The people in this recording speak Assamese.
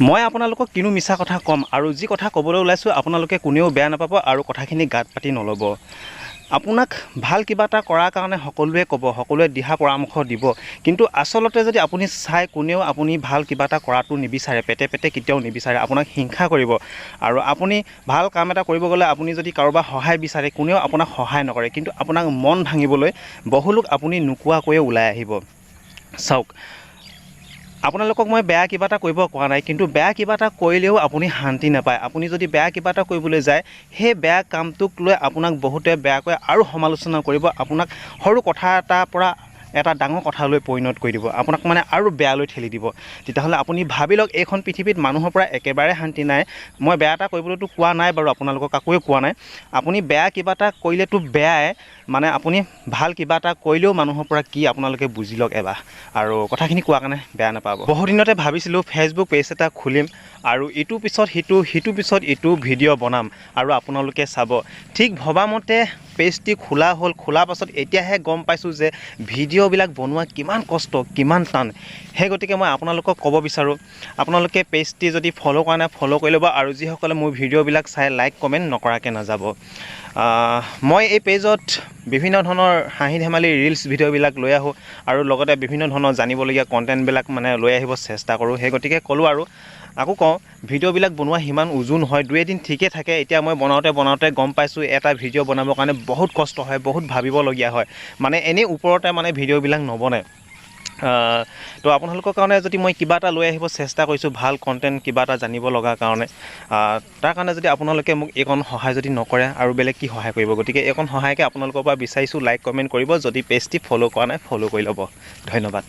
মই আপোনালোকক কিনো মিছা কথা ক'ম আৰু যি কথা ক'বলৈ ওলাইছোঁ আপোনালোকে কোনেও বেয়া নাপাব আৰু কথাখিনি গাত পাতি নল'ব। আপোনাক ভাল কিবা এটা কৰাৰ কাৰণে সকলোৱে ক'ব সকলোৱে দিহা পৰামৰ্শ দিব। কিন্তু আচলতে যদি আপুনি চাই কোনেও আপুনি ভাল কিবা এটা কৰাটো নিবিচাৰে পেটে পেটে কেতিয়াও নিবিচাৰে আপোনাক হিংসা কৰিব। আৰু আপুনি ভাল কাম এটা কৰিব গ'লে আপুনি যদি কাৰোবাৰ সহায় বিচাৰে কোনেও আপোনাক সহায় নকৰে। কিন্তু আপোনাক মন ভাঙিবলৈ বহুলোক আপুনি নোকোৱাকৈয়ে ওলাই আহিব। চাওক আপোনালোকক মই বেয়া কিবা এটা কৰিব কোৱা নাই কিন্তু বেয়া কিবা এটা কৰিলেও আপুনি শান্তি নাপায়। আপুনি যদি বেয়া কিবা এটা কৰিবলৈ যায় সেই বেয়া কামটোক লৈ আপোনাক বহুতে বেয়াকৈ আৰু সমালোচনা কৰিব আপোনাক সৰু কথা এটাৰ পৰা এটা ডাঙৰ কথালৈ পৰিণত কৰি দিব। আপোনাক মানে আৰু বেয়ালৈ ঠেলি দিব। তেতিয়াহ'লে আপুনি ভাবি লওক এইখন পৃথিৱীত মানুহৰ পৰা একেবাৰে শান্তি নাই। মই বেয়া এটা কৰিবলৈতো কোৱা নাই বাৰু আপোনালোকক কাকোৱে কোৱা নাই। আপুনি বেয়া কিবা এটা কৰিলেতো বেয়াই। মানে আপুনি ভাল কিবা এটা কৰিলেও মানুহৰ পৰা কি আপোনালোকে বুজি লওক এবাৰ। আৰু কথাখিনি কোৱা কাৰণে বেয়া নাপাব। বহুদিনতে ভাবিছিলোঁ ফেচবুক পেজ এটা খুলিম আৰু ইটোৰ পিছত সিটো সিটোৰ পিছত ইটো ভিডিঅ' বনাম আৰু আপোনালোকে চাব। ঠিক ভবামতে পেজটি খোলা হ'ল খোলাৰ পাছত এতিয়াহে গম পাইছোঁ যে ভিডিঅ'বিলাক বনোৱা কিমান কষ্ট কিমান টান। সেই গতিকে মই আপোনালোকক ক'ব বিচাৰোঁ আপোনালোকে পেজটি যদি ফ'ল' কৰা নাই ফ'ল' কৰি ল'ব আৰু যিসকলে মোৰ ভিডিঅ'বিলাক চাই লাইক কমেণ্ট নকৰাকৈ নাযাব। মই এই পেজত বিভিন্ন ধৰণৰ হাঁহি ধেমালি ৰিলচ ভিডিঅ'বিলাক লৈ আহোঁ আৰু লগতে বিভিন্ন ধৰণৰ জানিবলগীয়া কণ্টেণ্টবিলাক মানে লৈ আহিব চেষ্টা কৰোঁ। সেই গতিকে ক'লোঁ আৰু আকৌ কওঁ ভিডিঅ'বিলাক বনোৱা সিমান উজু নহয় দুই এদিন ঠিকে থাকে। এতিয়া মই বনাওঁতে বনাওঁতে গম পাইছোঁ এটা ভিডিঅ' বনাবৰ কাৰণে বহুত কষ্ট হয় বহুত ভাবিবলগীয়া হয়। মানে এনেই ওপৰতে মানে ভিডিঅ'বিলাক নবনে। তো আপোনালোকৰ কাৰণে যদি মই কিবা এটা লৈ আহিব চেষ্টা কৰিছোঁ ভাল কণ্টেণ্ট কিবা এটা জানিব লগাৰ কাৰণে তাৰ কাৰণে যদি আপোনালোকে মোক এইকণ সহায় যদি নকৰে আৰু বেলেগ কি সহায় কৰিব? গতিকে এইকণ সহায়কে আপোনালোকৰ পৰা বিচাৰিছোঁ লাইক কমেণ্ট কৰিব যদি পেজটি ফ'ল' কৰা নাই ফ'ল' কৰি ল'ব। ধন্যবাদ।